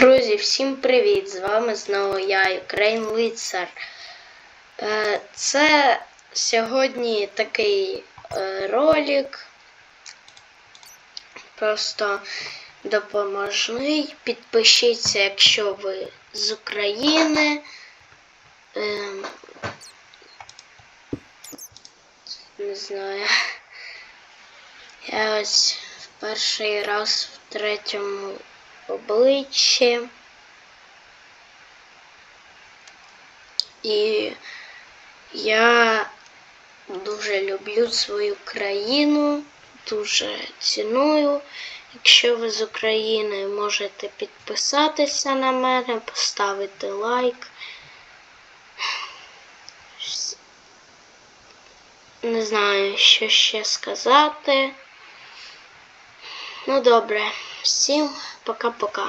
Друзі, всім привіт! З вами знову я, Україн Лицар. Е, Це сьогодні такий е, ролик. Просто допоможний. Підпишіться, якщо ви з України. Ем, Не знаю. Я ось в перший раз в третьому обличчі. І я дуже люблю свою країну, дуже ціную. Якщо ви з України, можете підписатися на мене, поставити лайк. Не знаю, що ще сказати. Ну добре, всім пока-пока.